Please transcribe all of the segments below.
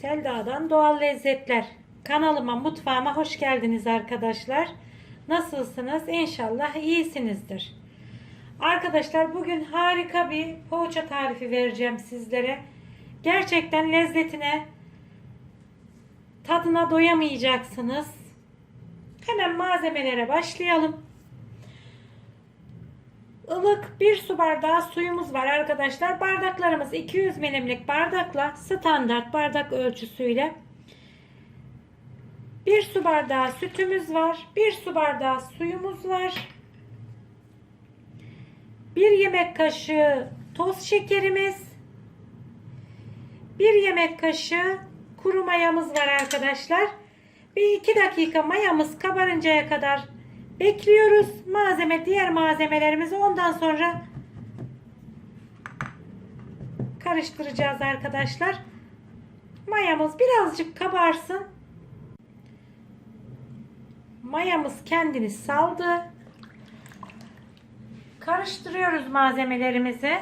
Selda'dan Doğal Lezzetler kanalıma mutfağıma hoş geldiniz arkadaşlar. Nasılsınız? İnşallah iyisinizdir. Arkadaşlar bugün harika bir poğaça tarifi vereceğim sizlere. Gerçekten lezzetine tadına doyamayacaksınız. Hemen malzemelere başlayalım. Ilık bir su bardağı suyumuz var arkadaşlar. Bardaklarımız 200 milimlik bardakla standart bardak ölçüsüyle. Bir su bardağı sütümüz var. Bir su bardağı suyumuz var. Bir yemek kaşığı toz şekerimiz. Bir yemek kaşığı kuru mayamız var arkadaşlar. Bir iki dakika mayamız kabarıncaya kadar bekliyoruz. Malzeme diğer malzemelerimizi ondan sonra karıştıracağız arkadaşlar. Mayamız birazcık kabarsın. Mayamız kendini saldı. Karıştırıyoruz malzemelerimizi.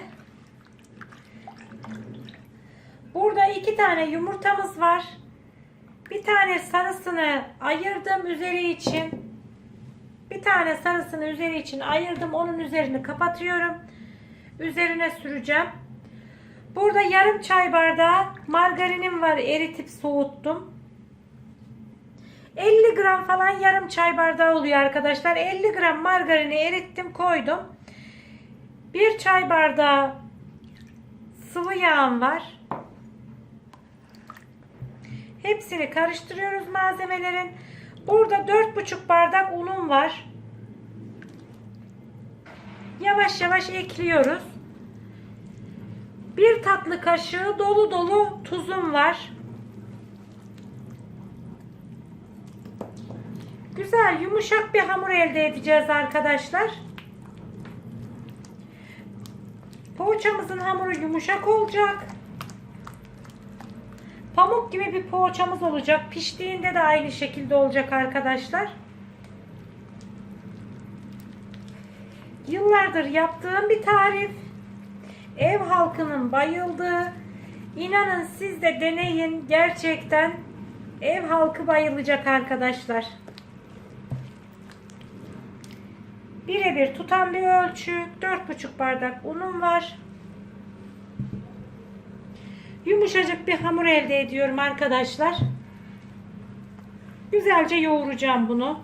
Burada iki tane yumurtamız var. Bir tane sarısını ayırdım üzeri için. Bir tane sarısını üzeri için ayırdım. Onun üzerini kapatıyorum. Üzerine süreceğim. Burada yarım çay bardağı margarinim var. Eritip soğuttum. 50 gram falan yarım çay bardağı oluyor arkadaşlar. 50 gram margarini erittim koydum. Bir çay bardağı sıvı yağım var. Hepsini karıştırıyoruz malzemelerin. Burada 4,5 bardak unum var. Yavaş yavaş ekliyoruz. Bir tatlı kaşığı dolu dolu tuzum var. Güzel yumuşak bir hamur elde edeceğiz arkadaşlar. Poğaçamızın hamuru yumuşak olacak. Pamuk gibi bir poğaçamız olacak. Piştiğinde de aynı şekilde olacak arkadaşlar. Yıllardır yaptığım bir tarif. Ev halkının bayıldığı. İnanın siz de deneyin. Gerçekten ev halkı bayılacak arkadaşlar. Birebir tutan bir ölçü. 4,5 bardak unum var. Yumuşacık bir hamur elde ediyorum arkadaşlar. Güzelce yoğuracağım bunu.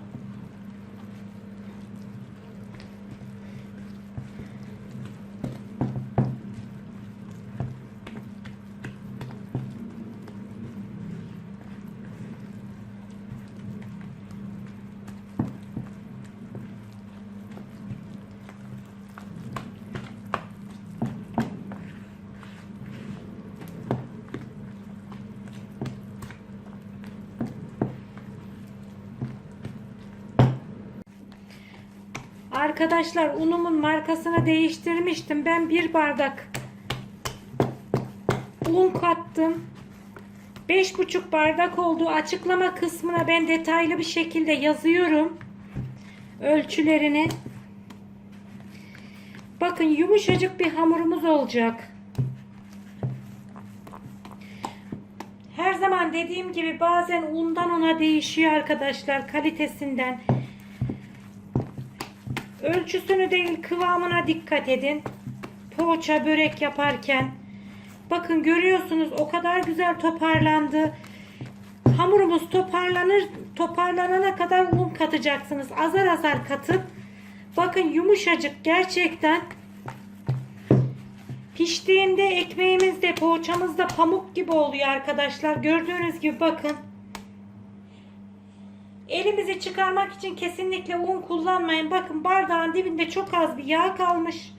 Arkadaşlar unumun markasını değiştirmiştim. Ben bir bardak un kattım. 5,5 bardak oldu. Açıklama kısmına ben detaylı bir şekilde yazıyorum. Ölçülerini. Bakın yumuşacık bir hamurumuz olacak. Her zaman dediğim gibi bazen undan ona değişiyor arkadaşlar kalitesinden. Ölçüsünü değil kıvamına dikkat edin. Poğaça börek yaparken. Bakın görüyorsunuz o kadar güzel toparlandı. Hamurumuz toparlanır toparlanana kadar un katacaksınız. Azar azar katıp bakın yumuşacık gerçekten piştiğinde ekmeğimiz de poğaçamız da pamuk gibi oluyor arkadaşlar. Gördüğünüz gibi bakın. Elimizi çıkarmak için kesinlikle un kullanmayın. Bakın bardağın dibinde çok az bir yağ kalmış.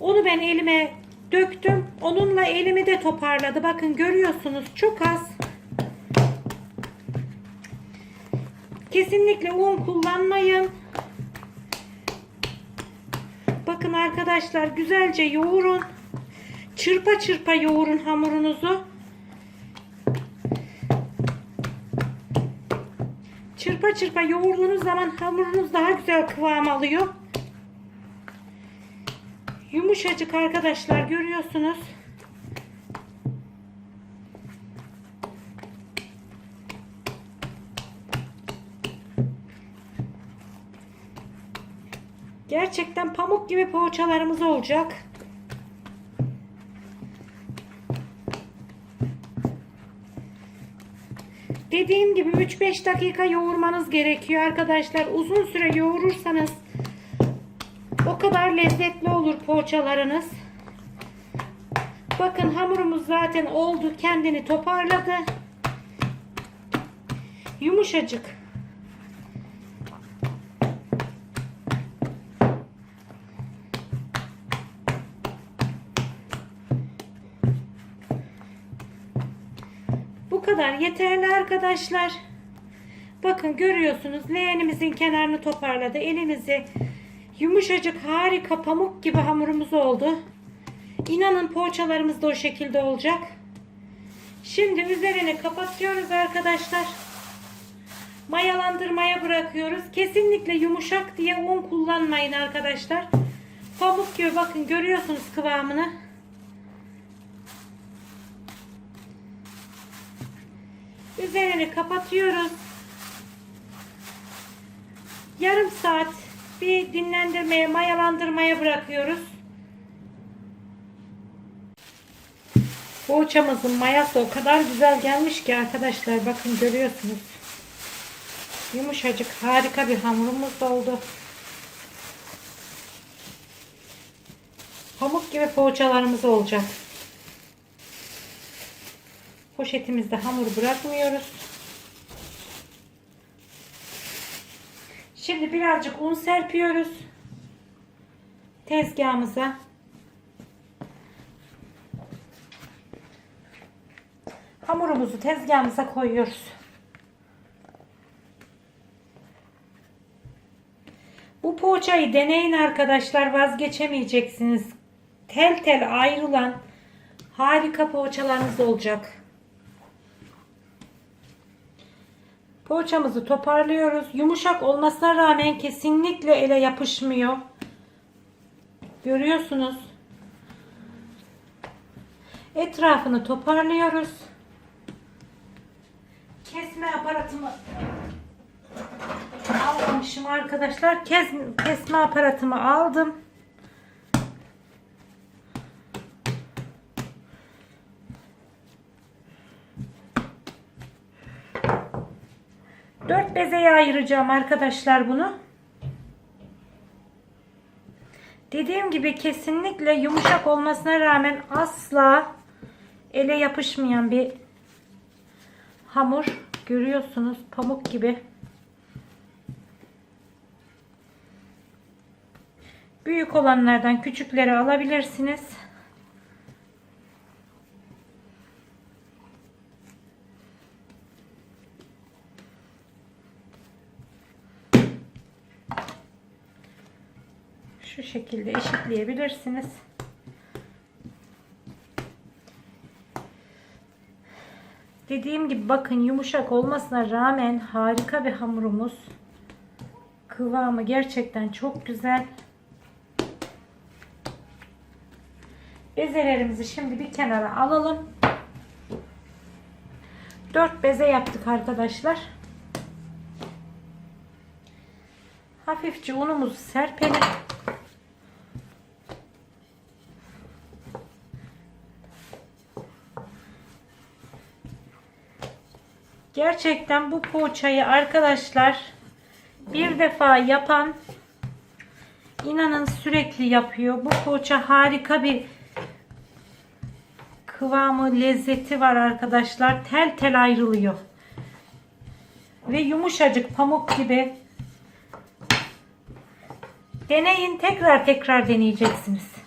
Onu ben elime döktüm. Onunla elimi de toparladı. Bakın görüyorsunuz çok az. Kesinlikle un kullanmayın. Bakın arkadaşlar güzelce yoğurun. Çırpa çırpa yoğurun hamurunuzu. çırpa çırpa yoğurduğunuz zaman hamurunuz daha güzel kıvam alıyor. Yumuşacık arkadaşlar görüyorsunuz. Gerçekten pamuk gibi poğaçalarımız olacak. Dediğim gibi 3-5 dakika yoğurmanız gerekiyor arkadaşlar. Uzun süre yoğurursanız o kadar lezzetli olur poğaçalarınız. Bakın hamurumuz zaten oldu. Kendini toparladı. Yumuşacık. Kadar yeterli arkadaşlar. Bakın görüyorsunuz leğenimizin kenarını toparladı. Elimizi yumuşacık harika pamuk gibi hamurumuz oldu. İnanın poğaçalarımız da o şekilde olacak. Şimdi üzerini kapatıyoruz arkadaşlar. Mayalandırmaya bırakıyoruz. Kesinlikle yumuşak diye un kullanmayın arkadaşlar. Pamuk gibi bakın görüyorsunuz kıvamını. Üzerini kapatıyoruz. Yarım saat bir dinlendirmeye, mayalandırmaya bırakıyoruz. Poğaçamızın mayası o kadar güzel gelmiş ki arkadaşlar bakın görüyorsunuz. Yumuşacık harika bir hamurumuz oldu. Pamuk gibi poğaçalarımız olacak. Poşetimizde hamur bırakmıyoruz. Şimdi birazcık un serpiyoruz. Tezgahımıza. Hamurumuzu tezgahımıza koyuyoruz. Bu poğaçayı deneyin arkadaşlar vazgeçemeyeceksiniz. Tel tel ayrılan harika poğaçalarınız olacak. Poğaçamızı toparlıyoruz. Yumuşak olmasına rağmen kesinlikle ele yapışmıyor. Görüyorsunuz. Etrafını toparlıyoruz. Kesme aparatımı almamışım arkadaşlar. Kes, kesme aparatımı aldım. Dört bezeye ayıracağım arkadaşlar bunu. Dediğim gibi kesinlikle yumuşak olmasına rağmen asla ele yapışmayan bir hamur. Görüyorsunuz pamuk gibi. Büyük olanlardan küçükleri alabilirsiniz. Şu şekilde eşitleyebilirsiniz. Dediğim gibi bakın yumuşak olmasına rağmen harika bir hamurumuz. Kıvamı gerçekten çok güzel. Bezelerimizi şimdi bir kenara alalım. 4 beze yaptık arkadaşlar. Hafifçe unumuzu serpelim. Gerçekten bu poğaçayı arkadaşlar bir defa yapan inanın sürekli yapıyor. Bu poğaça harika bir kıvamı, lezzeti var arkadaşlar. Tel tel ayrılıyor. Ve yumuşacık pamuk gibi. Deneyin tekrar tekrar deneyeceksiniz.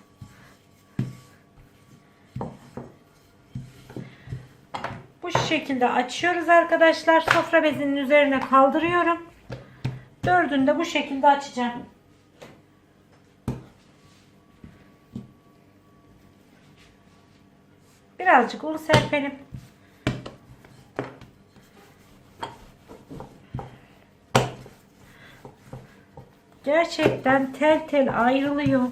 Bu şekilde açıyoruz arkadaşlar. Sofra bezinin üzerine kaldırıyorum. Dördünü de bu şekilde açacağım. Birazcık un serpelim. Gerçekten tel tel ayrılıyor.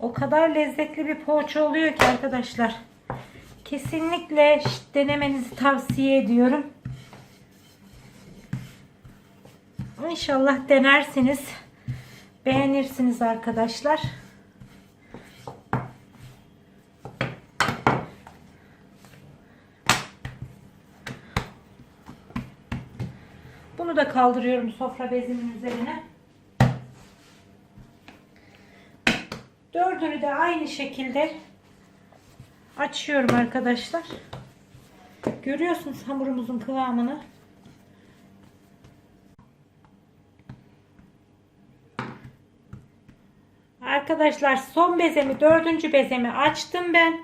O kadar lezzetli bir poğaça oluyor ki arkadaşlar. Kesinlikle denemenizi tavsiye ediyorum. İnşallah denersiniz. Beğenirsiniz arkadaşlar. Bunu da kaldırıyorum sofra bezimin üzerine. Dördünü de aynı şekilde açıyorum arkadaşlar. Görüyorsunuz hamurumuzun kıvamını. Arkadaşlar son bezemi, dördüncü bezemi açtım ben.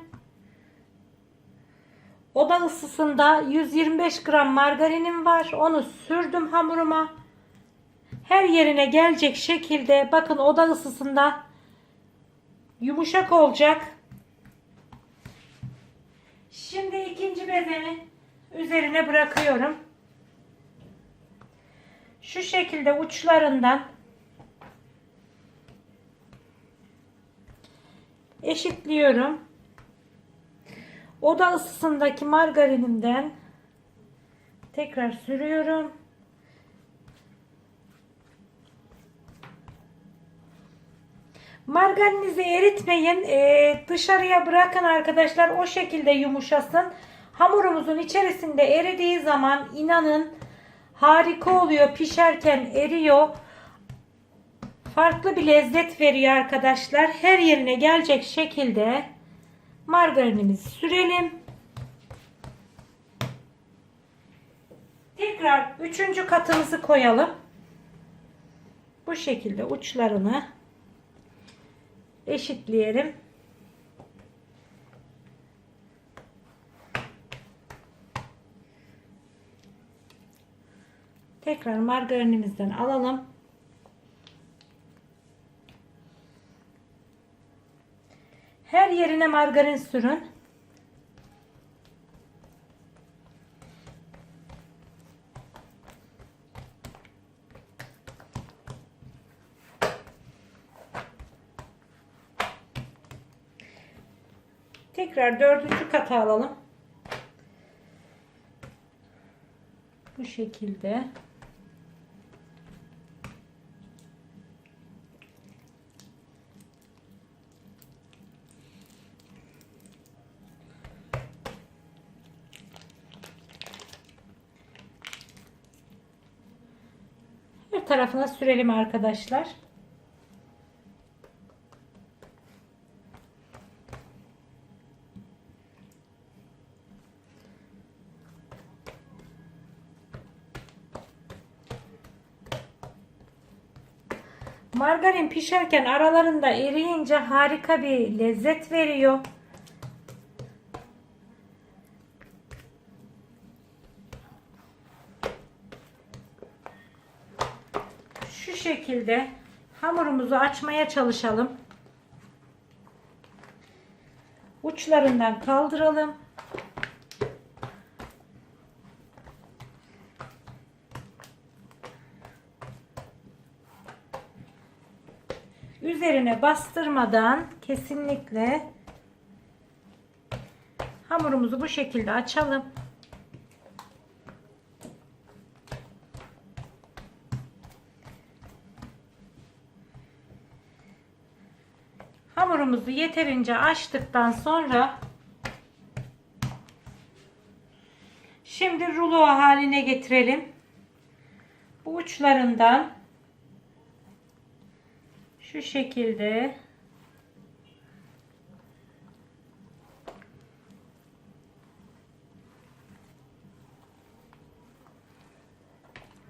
Oda ısısında 125 gram margarinim var. Onu sürdüm hamuruma. Her yerine gelecek şekilde bakın oda ısısında yumuşak olacak. Şimdi ikinci bezemi üzerine bırakıyorum. Şu şekilde uçlarından eşitliyorum. Oda ısısındaki margarinimden tekrar sürüyorum. Margarinizi eritmeyin. Ee, dışarıya bırakın arkadaşlar. O şekilde yumuşasın. Hamurumuzun içerisinde eridiği zaman inanın harika oluyor. Pişerken eriyor. Farklı bir lezzet veriyor arkadaşlar. Her yerine gelecek şekilde margarinimizi sürelim. Tekrar üçüncü katımızı koyalım. Bu şekilde uçlarını eşitleyelim. Tekrar margarinimizden alalım. Her yerine margarin sürün. Tekrar dördüncü kata alalım. Bu şekilde. Her tarafına sürelim arkadaşlar. Margarin pişerken aralarında eriyince harika bir lezzet veriyor. Şu şekilde hamurumuzu açmaya çalışalım. Uçlarından kaldıralım. Üzerine bastırmadan kesinlikle hamurumuzu bu şekilde açalım. Hamurumuzu yeterince açtıktan sonra şimdi rulo haline getirelim. Bu uçlarından şu şekilde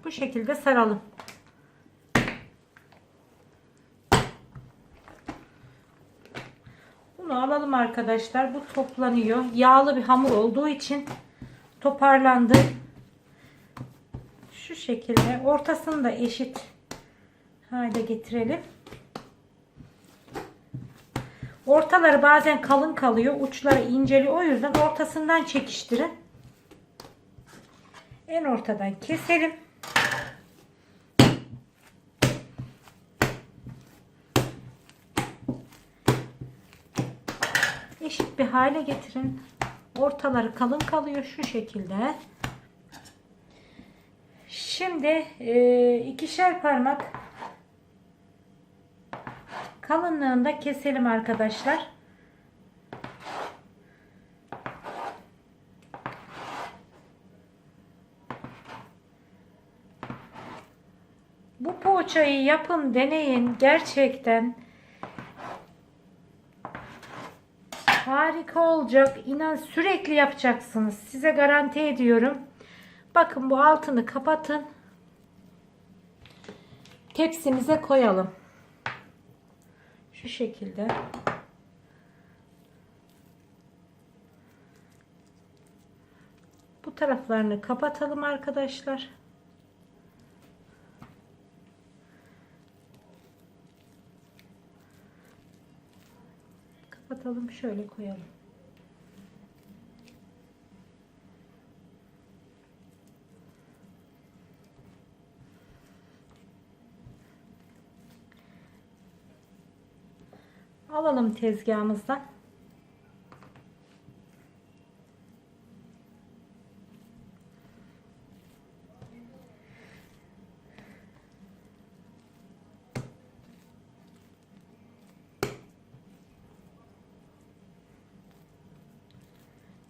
bu şekilde saralım. Bunu alalım arkadaşlar. Bu toplanıyor. Yağlı bir hamur olduğu için toparlandı. Şu şekilde ortasını da eşit hale getirelim. Ortaları bazen kalın kalıyor. Uçları inceli. O yüzden ortasından çekiştirin. En ortadan keselim. Eşit bir hale getirin. Ortaları kalın kalıyor şu şekilde. Şimdi e, ikişer parmak kalınlığında keselim arkadaşlar. Bu poğaçayı yapın, deneyin. Gerçekten harika olacak. İnan sürekli yapacaksınız. Size garanti ediyorum. Bakın bu altını kapatın. Tepsimize koyalım. Şu şekilde. Bu taraflarını kapatalım arkadaşlar. Kapatalım şöyle koyalım. Alalım tezgahımızdan.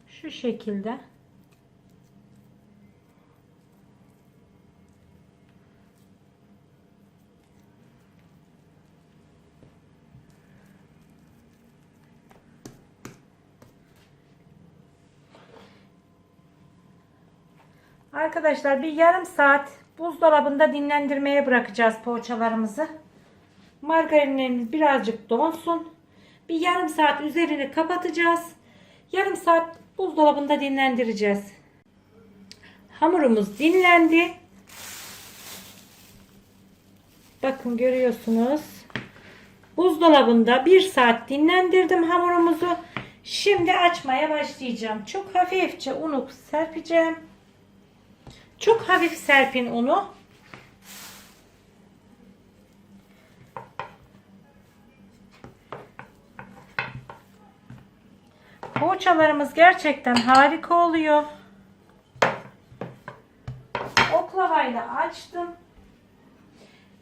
Şu şekilde. Arkadaşlar bir yarım saat buzdolabında dinlendirmeye bırakacağız poğaçalarımızı. Margarinlerimiz birazcık donsun. Bir yarım saat üzerini kapatacağız. Yarım saat buzdolabında dinlendireceğiz. Hamurumuz dinlendi. Bakın görüyorsunuz. Buzdolabında bir saat dinlendirdim hamurumuzu. Şimdi açmaya başlayacağım. Çok hafifçe unu serpeceğim. Çok hafif serpin unu. Poğaçalarımız gerçekten harika oluyor. Oklavayla açtım.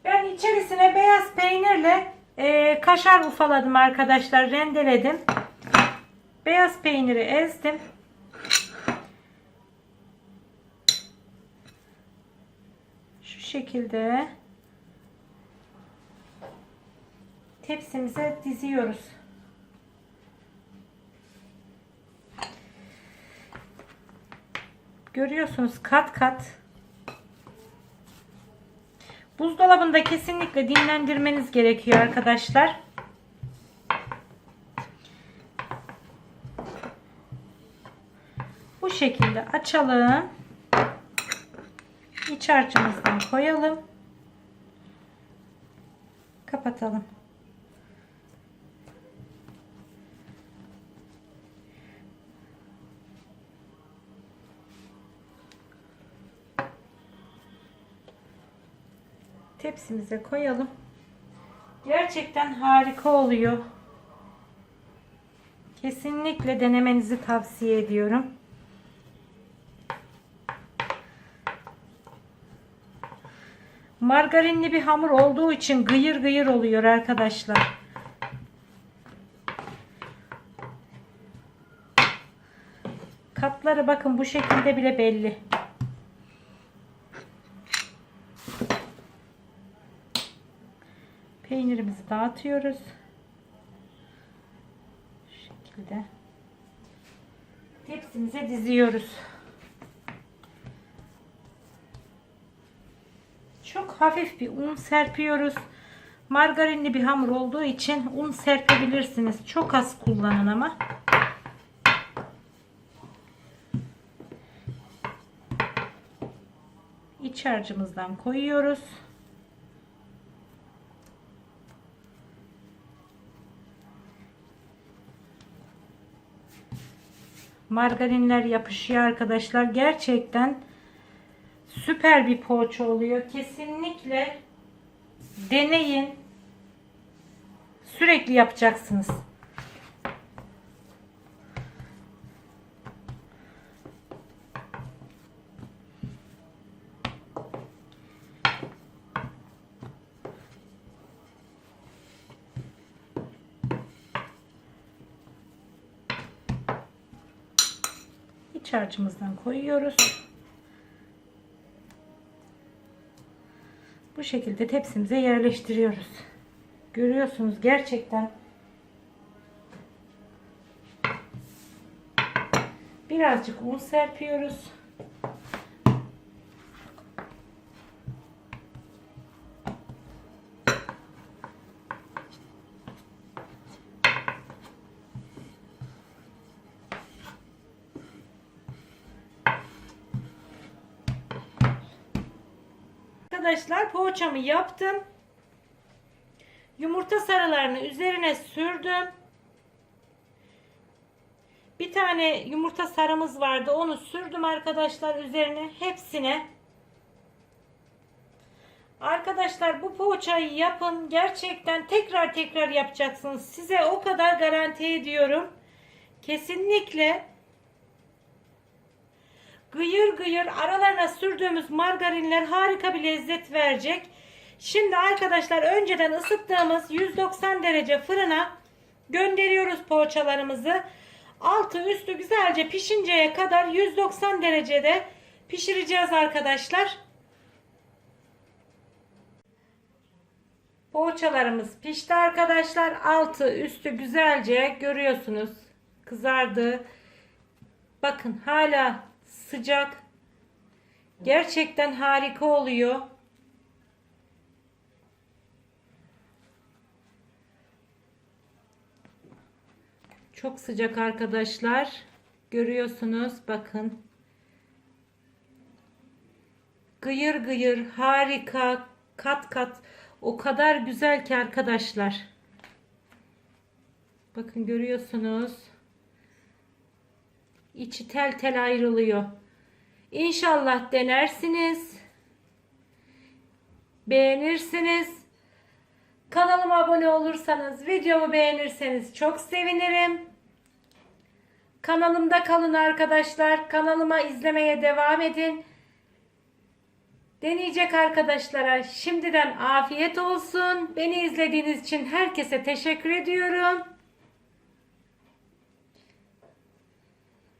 Ben içerisine beyaz peynirle e, kaşar ufaladım arkadaşlar. Rendeledim. Beyaz peyniri ezdim. Şu şekilde tepsimize diziyoruz. Görüyorsunuz kat kat. Buzdolabında kesinlikle dinlendirmeniz gerekiyor arkadaşlar. Bu şekilde açalım. İç harcımızdan koyalım. Kapatalım. Tepsimize koyalım. Gerçekten harika oluyor. Kesinlikle denemenizi tavsiye ediyorum. Margarinli bir hamur olduğu için gıyır gıyır oluyor arkadaşlar. Katları bakın bu şekilde bile belli. Peynirimizi dağıtıyoruz. Şu şekilde. Tepsimize diziyoruz. Hafif bir un serpiyoruz. Margarinli bir hamur olduğu için un serpebilirsiniz. Çok az kullanın ama. İç harcımızdan koyuyoruz. Margarinler yapışıyor arkadaşlar. Gerçekten süper bir poğaça oluyor. Kesinlikle deneyin. Sürekli yapacaksınız. İç harcımızdan koyuyoruz. Bu şekilde tepsimize yerleştiriyoruz. Görüyorsunuz gerçekten birazcık un serpiyoruz. Arkadaşlar poğaçamı yaptım. Yumurta sarılarını üzerine sürdüm. Bir tane yumurta sarımız vardı. Onu sürdüm arkadaşlar üzerine. Hepsine. Arkadaşlar bu poğaçayı yapın. Gerçekten tekrar tekrar yapacaksınız. Size o kadar garanti ediyorum. Kesinlikle gıyır gıyır aralarına sürdüğümüz margarinler harika bir lezzet verecek. Şimdi arkadaşlar önceden ısıttığımız 190 derece fırına gönderiyoruz poğaçalarımızı. Altı üstü güzelce pişinceye kadar 190 derecede pişireceğiz arkadaşlar. Poğaçalarımız pişti arkadaşlar. Altı üstü güzelce görüyorsunuz. Kızardı. Bakın hala sıcak. Gerçekten harika oluyor. Çok sıcak arkadaşlar. Görüyorsunuz bakın. Gıyır gıyır harika kat kat o kadar güzel ki arkadaşlar. Bakın görüyorsunuz. İçi tel tel ayrılıyor. İnşallah denersiniz. Beğenirsiniz. Kanalıma abone olursanız, videomu beğenirseniz çok sevinirim. Kanalımda kalın arkadaşlar. Kanalıma izlemeye devam edin. Deneyecek arkadaşlara şimdiden afiyet olsun. Beni izlediğiniz için herkese teşekkür ediyorum.